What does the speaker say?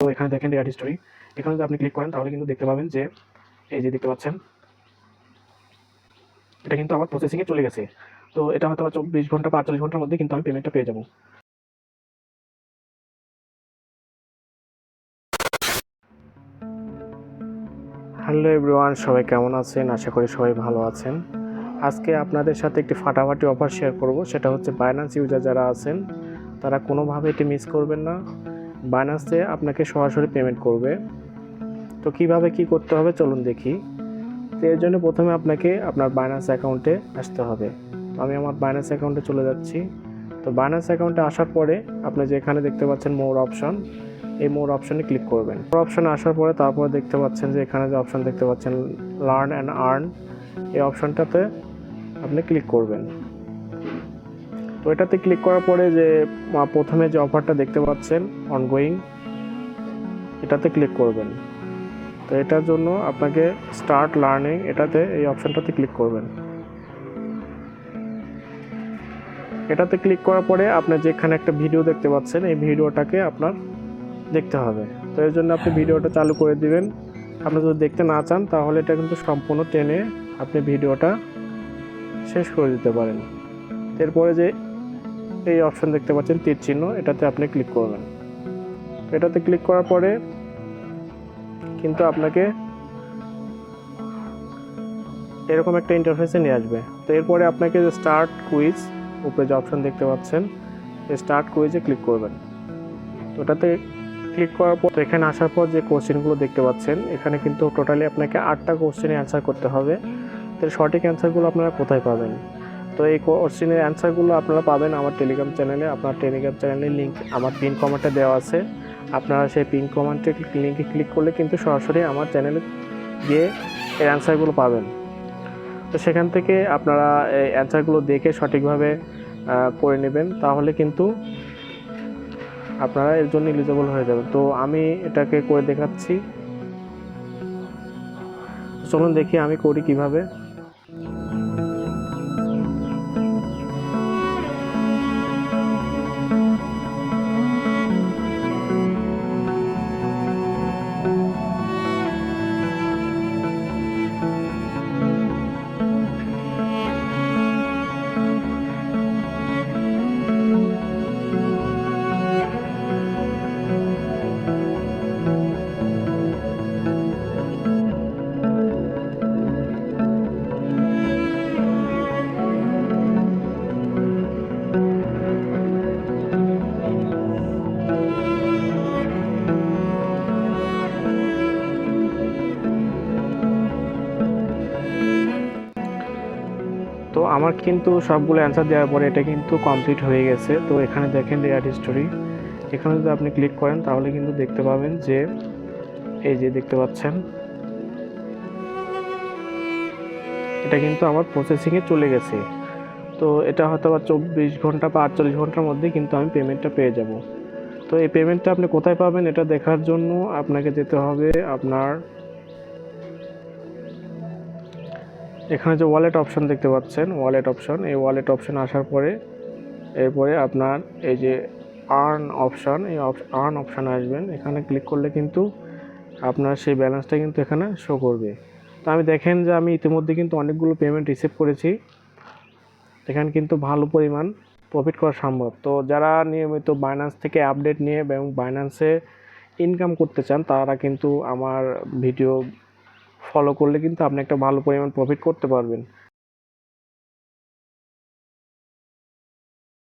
তো এখানে দেখেন রেয়ার হিস্টোরি এখানে যদি আপনি ক্লিক করেন, তাহলে কিন্তু দেখতে পাবেন যে, এই যে দেখতে পাচ্ছেন, এটা কিন্তু আমার প্রসেসিংয়ে চলে গেছে। তো এটা হয়তো চব্বিশ ঘণ্টা বা আটচল্লিশ ঘণ্টার মধ্যে কিন্তু আমি পেমেন্টটা পেয়ে যাব। হ্যালো এভরিওয়ান সবাই কেমন আছেন? আশা করি সবাই ভালো আছেন। আজকে আপনাদের সাথে একটি ফাটাফাটি অফার শেয়ার করব, সেটা হচ্ছে বাইন্যান্স ইউজার যারা আছেন, তারা কোনোভাবে এটি মিস করবেন না। বাইন্যান্সে আপনাকে সরাসরি পেমেন্ট করবে। তো কীভাবে কি করতে হবে চলুন দেখি। তো এর জন্য প্রথমে আপনাকে আপনার বাইন্যান্স অ্যাকাউন্টে আসতে হবে। আমি আমার বাইন্যান্স অ্যাকাউন্টে চলে যাচ্ছি। তো বাইন্যান্স অ্যাকাউন্টে আসার পরে আপনি যেখানে দেখতে পাচ্ছেন মোর অপশন এই মোর অপশনে ক্লিক করবেন। মোর অপশনে আসার পরে তারপরে দেখতে পাচ্ছেন যে এখানে যে অপশন দেখতে পাচ্ছেন লার্ন অ্যান্ড আর্ন এই অপশনটাতে আপনি ক্লিক করবেন। এটাতে ক্লিক করার পরে যে প্রথমে যে অফারটা দেখতে পাচ্ছেন অনগোয়িং এটাতে ক্লিক করবেন। তো এটার জন্য আপনাকে স্টার্ট লার্নিং এটাতে এই অপশানটাতে ক্লিক করবেন। এটাতে ক্লিক করার পরে আপনি যেখানে একটা ভিডিও দেখতে পাচ্ছেন, এই ভিডিওটাকে আপনার দেখতে হবে। তো এর জন্য আপনি ভিডিওটা চালু করে দিবেন। আপনি যদি দেখতে না চান, তাহলে এটা কিন্তু সম্পূর্ণ টেনে আপনি ভিডিওটা শেষ করে দিতে পারেন। এরপরে যে এই অপশন দেখতে পাচ্ছেন তীর চিহ্ন, এটাতে আপনি ক্লিক করবেন। এটাতে ক্লিক করার পরে কিন্তু আপনাকে এরকম একটা ইন্টারফেসে নিয়ে আসবে। তো এরপরে আপনাকে যে স্টার্ট কুইজ উপরে যে অপশন দেখতে পাচ্ছেন স্টার্ট কুইজে ক্লিক করবেন। তো ওটাতে ক্লিক করার পর এখানে আসার পর যে কোশ্চেনগুলো দেখতে পাচ্ছেন, এখানে কিন্তু টোটালি আপনাকে আটটা কোশ্চেনে অ্যান্সার করতে হবে। তো সঠিক অ্যান্সারগুলো আপনারা কোথায় পাবেন? তো এই কোশ্চেনের অ্যান্সারগুলো আপনারা পাবেন আমার টেলিগ্রাম চ্যানেলে আপনার টেলিগ্রাম চ্যানেলের লিঙ্ক আমার পিন কমেন্টে দেওয়া আছে। আপনারা সেই পিন কমেন্টে লিঙ্কে ক্লিক করলে কিন্তু সরাসরি আমার চ্যানেলে গিয়ে এর অ্যান্সারগুলো পাবেন। তো সেখান থেকে আপনারা এই অ্যান্সারগুলো দেখে সঠিকভাবে করে নেবেন। তাহলে কিন্তু আপনারা এর জন্য এলিজিবল হয়ে যাবেন। তো আমি এটাকে করে দেখাচ্ছি। চলুন দেখি আমি করি কীভাবে। তো আমার কিন্তু সবগুলো অ্যান্সার দেওয়ার পরে এটা কিন্তু কমপ্লিট হয়ে গেছে। তো এখানে দেখেন রেয়ার হিস্টোরি এখানে যদি আপনি ক্লিক করেন, তাহলে কিন্তু দেখতে পাবেন যে এই যে দেখতে পাচ্ছেন, এটা কিন্তু আমার প্রসেসিংয়ে চলে গেছে। তো এটা হয়তো বা চব্বিশ ঘণ্টা বা আটচল্লিশ ঘণ্টার মধ্যে কিন্তু আমি পেমেন্টটা পেয়ে যাব। তো এই পেমেন্টটা আপনি কোথায় পাবেন, এটা দেখার জন্য আপনাকে যেতে হবে আপনার এখানে যে ওয়ালেট অপশন দেখতে পাচ্ছেন ওয়ালেট অপশন এই ওয়ালেট অপশন আসার পরে এরপরে আপনার এই যে আর্ন অপশন এই আর্ন অপশানে আসবেন। এখানে ক্লিক করলে কিন্তু আপনার সেই ব্যালেন্সটা কিন্তু এখানে শো করবে। তো আমি দেখেন যে আমি ইতিমধ্যে কিন্তু অনেকগুলো পেমেন্ট রিসিভ করেছি। এখানে কিন্তু ভালো পরিমাণ প্রফিট করা সম্ভব। তো যারা নিয়মিত বাইন্যান্স থেকে আপডেট নিয়ে এবং বাইন্যান্সে ইনকাম করতে চান, তারা কিন্তু আমার ভিডিও ফলো করলে কিন্তু আপনি একটা ভালো পরিমাণ প্রফিট করতে পারবেন।